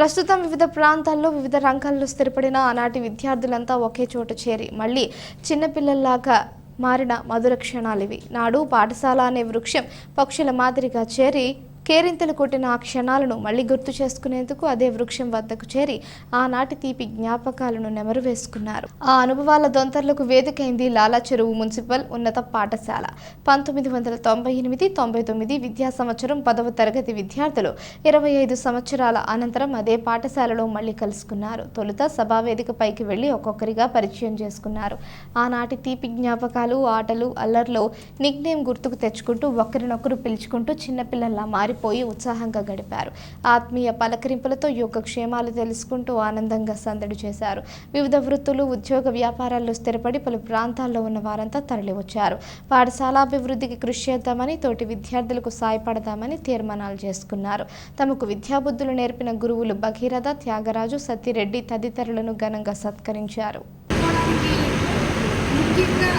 ప్రస్తుతం వివిధ ప్రాంతాల్లో వివిధ రంగాల్లో స్థిరపడిన ఆనాటి విద్యార్థులంతా ఒకే చోట చేరి మళ్ళీ చిన్నపిల్లల్లాగా మారిన మధుర క్షణాలివి. నాడు పాఠశాల అనే వృక్షం పక్షుల మాదిరిగా చేరి కేరింతలు కొట్టిన ఆ క్షణాలను మళ్ళీ గుర్తు చేసుకునేందుకు అదే వృక్షం వద్దకు చేరి ఆనాటి తీపి జ్ఞాపకాలను నెమరు వేసుకున్నారు ఆ అనుభవాల దొంతర్లకు వేదికైంది లాలా చెరువు మున్సిపల్ ఉన్నత పాఠశాల. పంతొమ్మిది వందల తొంభై ఎనిమిది తొంభై తొమ్మిది విద్యా సంవత్సరం పదవ తరగతి విద్యార్థులు ఇరవై ఐదు సంవత్సరాల అనంతరం అదే పాఠశాలలో మళ్ళీ కలుసుకున్నారు. తొలుత సభావేదిక పైకి వెళ్ళి ఒక్కొక్కరిగా పరిచయం చేసుకున్నారు. ఆనాటి తీపి జ్ఞాపకాలు ఆటలు అల్లర్లో నిక్నేమ్ గుర్తుకు తెచ్చుకుంటూ ఒకరినొకరు పిలుచుకుంటూ చిన్నపిల్లల్లా మారి పోయి ఉత్సాహంగా గడిపారు. ఆత్మీయ పలకరింపులతో యోగక్షేమాలు తెలుసుకుంటూ ఆనందంగా సందడి చేశారు. వివిధ వృత్తులు ఉద్యోగ వ్యాపారాల్లో స్థిరపడి పలు ప్రాంతాల్లో ఉన్న వారంతా తరలివచ్చారు. పాఠశాల అభివృద్ధికి కృషి చేద్దామని తోటి విద్యార్థులకు సాయపడదామని తీర్మానాలు చేసుకున్నారు. తమకు విద్యాబుద్ధులు నేర్పిన గురువులు భగీరథ త్యాగరాజు సత్తిరెడ్డి తదితరులను ఘనంగా సత్కరించారు. ముఖ్యంగా